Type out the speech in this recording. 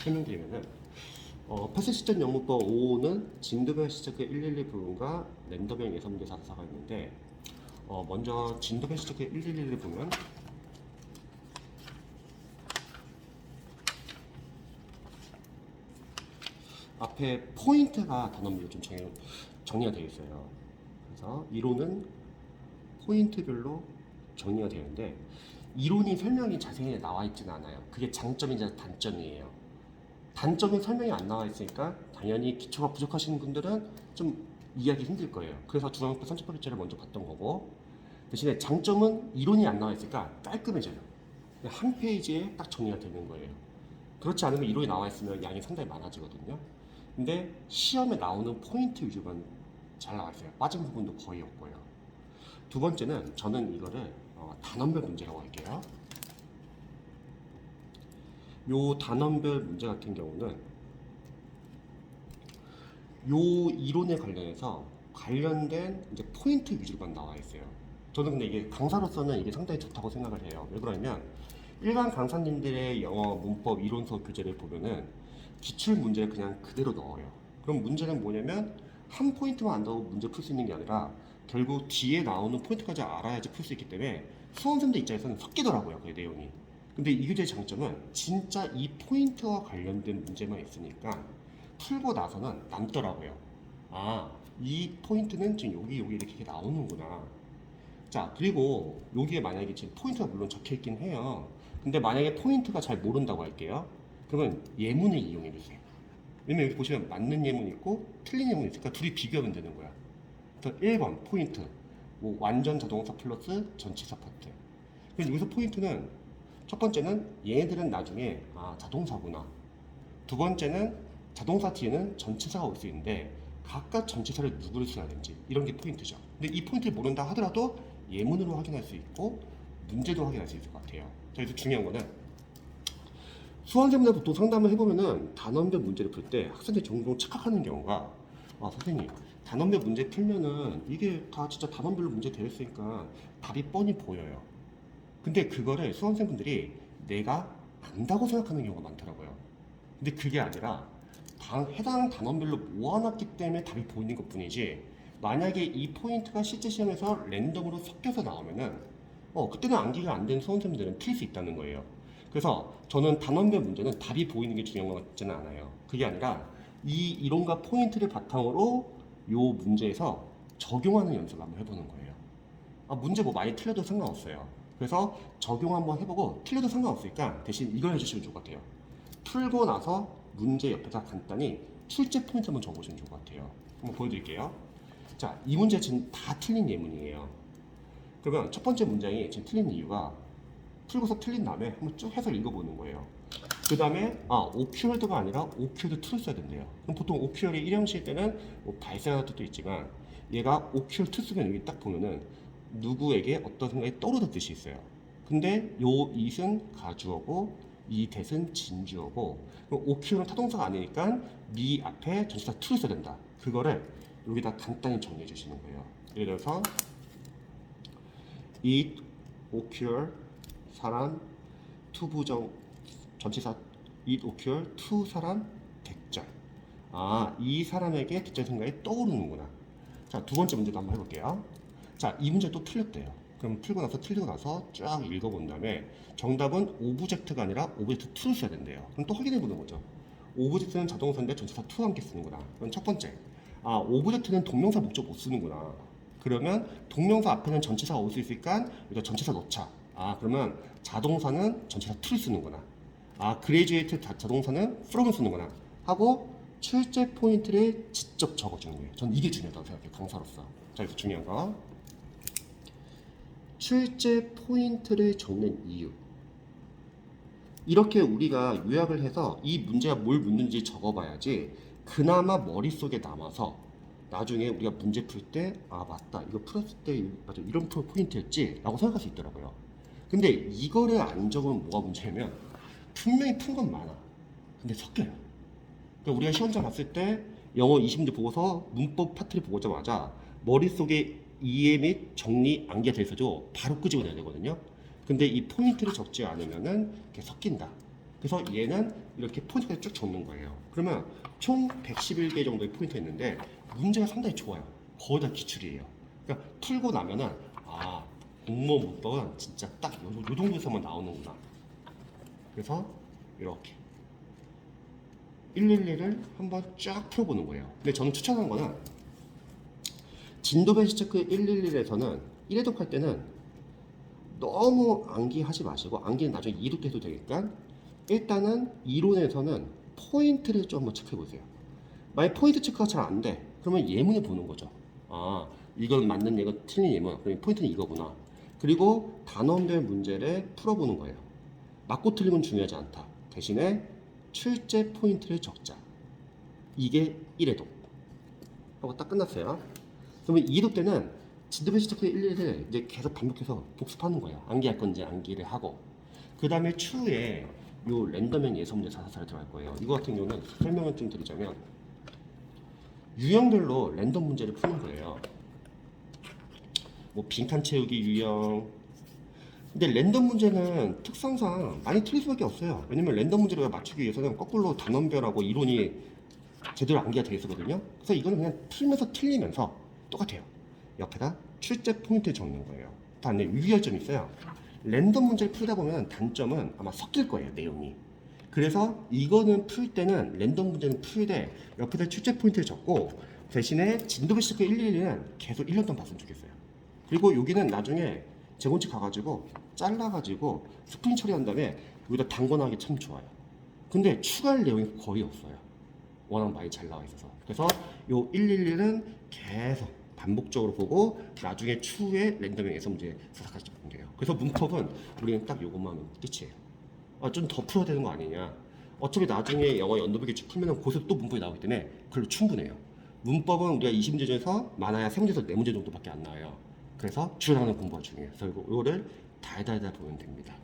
설명드리면은 어, 패스 시점 영문법 5는 진도별 시작의 111 부분과 랜덤형 예선 문제 4사가 있는데 어, 먼저 진도별 시작의 111을 보면 앞에 포인트가 단원별로 좀 정리, 정리가 되어 있어요. 그래서 이론은 포인트별로 정리가 되는데 이론이 설명이 자세히 나와 있지는 않아요. 그게 장점이자 단점이에요. 단점이 설명이 안 나와 있으니까 당연히 기초가 부족하신 분들은 좀 이해하기 힘들 거예요. 그래서 중앙표 선체법일제를 먼저 봤던 거고 대신에 장점은 이론이 안 나와 있으니까 깔끔해져요. 한 페이지에 딱 정리가 되는 거예요. 그렇지 않으면 이론이 나와 있으면 양이 상당히 많아지거든요. 근데 시험에 나오는 포인트 위주만 잘 나와 있어요. 빠진 부분도 거의 없고요. 두 번째는 저는 이거를 어, 단원별 문제라고 할게요. 요 단원별 문제 같은 경우는 요 이론에 관련해서 관련된 이제 포인트 위주로만 나와 있어요. 저는 근데 이게 강사로서는 이게 상당히 좋다고 생각을 해요. 왜 그러냐면 일반 강사님들의 영어 문법 이론 수업 교재를 보면은 기출 문제를 그냥 그대로 넣어요. 그럼 문제는 뭐냐면 한 포인트만 안다고 문제 풀 수 있는 게 아니라 결국 뒤에 나오는 포인트까지 알아야지 풀 수 있기 때문에 수험생들 입장에서는 섞이더라고요. 그 내용이. 근데 이 교재의 장점은 진짜 이 포인트와 관련된 문제만 있으니까 풀고 나서는 남더라고요. 아, 이 포인트는 지금 여기 여기 이렇게 나오는구나. 자, 그리고 여기에 만약에 지금 포인트가 물론 적혀 있긴 해요. 근데 만약에 포인트가 잘 모른다고 할게요. 그러면 예문을 이용해 주세요. 왜냐면 여기 보시면 맞는 예문 있고 틀린 예문 있으니까 둘이 비교하면 되는 거야. 그래서 1번 포인트. 뭐 완전 자동차 플러스 전치사 파트. 그래서 여기서 포인트는 첫 번째는 얘네들은 나중에 아 자동사구나. 두 번째는 자동사 뒤에는 전치사가 올 수 있는데 각각 전치사를 누구를 써야 되는지 이런 게 포인트죠. 근데 이 포인트를 모른다 하더라도 예문으로 확인할 수 있고 문제도 확인할 수 있을 것 같아요. 자, 그래서 중요한 거는 수험생분들 보통 상담을 해보면은 단원별 문제를 풀 때 학생들이 종종 착각하는 경우가 아 선생님 단원별 문제 풀면은 이게 다 진짜 단원별로 문제 되어 있으니까 답이 뻔히 보여요. 근데 그거를 수험생분들이 내가 안다고 생각하는 경우가 많더라고요. 근데 그게 아니라 단, 해당 단원별로 모아놨기 때문에 답이 보이는 것 뿐이지 만약에 이 포인트가 실제 시험에서 랜덤으로 섞여서 나오면은 어 그때는 암기가 안 된 수험생들은 틀릴 수 있다는 거예요. 그래서 저는 단원별 문제는 답이 보이는 게 중요한 것 같지는 않아요. 그게 아니라 이 이론과 포인트를 바탕으로 요 문제에서 적용하는 연습을 한번 해보는 거예요. 아, 문제 뭐 많이 틀려도 상관없어요. 그래서 적용 한번 해보고 틀려도 상관없으니까 대신 이걸 해주시면 좋을 것 같아요. 풀고 나서 문제 옆에다 간단히 출제 포인트 한번 적어보시면 좋을 것 같아요. 한번 보여드릴게요. 자, 이 문제 지금 다 틀린 예문이에요. 그러면 첫 번째 문장이 지금 틀린 이유가 풀고서 틀린 다음에 한번 쭉 해서 읽어보는 거예요. 그 다음에 아 OQ월드가 아니라 OQ월드 2를 써야 된대요. 그럼 보통 OQ월이 1형식 때는 뭐 발생하는 뜻도 있지만 얘가 OQ월 2 쓰면 여기 딱 보면은 누구에게 어떤 생각이 떠오르는 뜻이 있어요. 근데 요 it은 가주어고 이 that은 진주어고 OQ는 타동사가 아니니까 미 앞에 전치사 2를 써야 된다. 그거를 여기다 간단히 정리해 주시는 거예요. 예를 들어서 it occur 사람 투 부정 전치사 it occur to 사람 대절 아이 사람에게 대절 생각이 떠오르는구나 자 두 번째 문제도 한번 해볼게요 자 이 문제 또 틀렸대요. 그럼 풀고 나서 틀리고 나서 쫙 읽어본 다음에 정답은 오브젝트가 아니라 오브젝트 2를 써야 된대요. 그럼 또 확인해 보는 거죠. 오브젝트는 자동사인데 전치사 2와 함께 쓰는구나. 그럼 첫 번째. 아 오브젝트는 동명사 목적 못 쓰는구나. 그러면 동명사 앞에는 전치사가 올 수 있으니까 여기다 전치사 넣자. 아 그러면 자동사는 전치사 2를 쓰는구나. 아 그레이주에이트 자동사는 from을 쓰는구나. 하고 출제 포인트를 직접 적어주는 거예요. 전 이게 중요하다고 생각해요 강사로서. 자 여기서 중요한 거 출제 포인트를 적는 이유. 이렇게 우리가 요약을 해서 이 문제가 뭘 묻는지 적어봐야지 그나마 머릿속에 남아서 나중에 우리가 문제 풀 때 아 맞다 이거 풀었을 때 맞아 이런 풀 포인트였지 라고 생각할 수 있더라고요. 근데 이거를 안 적으면 뭐가 문제냐면 분명히 푼 건 많아. 근데 섞여요. 그러니까 우리가 시험장 봤을 때 영어 20문제 보고서 문법 파트를 보자마자 머릿속에 이해 및 정리 암기가 돼 있어도 바로 끄집어내야 되거든요 근데 이 포인트를 적지 않으면은 이렇게 섞인다 그래서 얘는 이렇게 포인트까지 쭉 적는 거예요. 그러면 총 111개 정도의 포인트 있는데 문제가 상당히 좋아요. 거의 다 기출이에요. 그러니까 풀고 나면은 아 공무원 문법은 진짜 딱 요, 요 정도에서만 나오는구나. 그래서 이렇게 111을 한번 쫙 풀어보는 거예요. 근데 저는 추천하는 거는 진도 배치 체크 111에서는 1회독 할 때는 너무 암기하지 마시고 암기는 나중에 2독 때도 되니까 일단은 이론에서는 포인트를 좀 한번 체크해 보세요. 만약 포인트 체크가 잘 안 돼, 그러면 예문을 보는 거죠. 아, 이건 맞는 얘가 틀린 예문. 그럼 포인트는 이거구나. 그리고 단원별 문제를 풀어보는 거예요. 맞고 틀림은 중요하지 않다. 대신에 출제 포인트를 적자. 이게 1회독. 하고 딱 끝났어요. 그러면 2도 때는 진도배치 체크 1, 1을 이제 계속 반복해서 복습하는 거예요. 암기할 건지 암기를 하고. 그 다음에 추후에 요 랜덤형 예서문제 사사사를 들어갈 거예요. 이거 같은 경우는 설명을 좀 드리자면 유형별로 랜덤 문제를 푸는 거예요. 뭐 빈칸 채우기 유형. 근데 랜덤 문제는 특성상 많이 틀릴 수밖에 없어요. 왜냐면 랜덤 문제를 맞추기 위해서는 거꾸로 단원별하고 이론이 제대로 암기가 되어 있거든요. 그래서 이거는 그냥 풀면서 틀리면서 똑같아요. 옆에다 출제 포인트 적는 거예요. 다음에 유의할 점이 있어요. 랜덤 문제를 풀다 보면 단점은 아마 섞일 거예요, 내용이. 그래서 이거는 풀 때는 랜덤 문제는 풀되 옆에다 출제 포인트를 적고 대신에 진도배 시크 111은 계속 1년 동안 봤으면 좋겠어요. 그리고 여기는 나중에 재본칙 가가지고 잘라가지고 스프린 처리한 다음에 여기다 당근하기 참 좋아요. 근데 추가할 내용이 거의 없어요. 워낙 많이 잘 나와 있어서. 그래서 요 111은 계속 반복적으로 보고 나중에 추후에 랜덤형 예서 문제 사사까지 보면 돼요. 그래서 문법은 우리는 딱 요것만 하면 끝이에요. 아, 좀 더 풀어야 되는 거 아니냐. 어차피 나중에 영어 연도백이 풀면 고수 또 문법이 나오기 때문에 그걸로 충분해요. 문법은 우리가 20문제 중에서 많아야 3문제에서 4문제 정도밖에 안 나와요. 그래서 줄여나가는 공부가 중요해요. 그래서 이거- 이거를 달달달 보면 됩니다.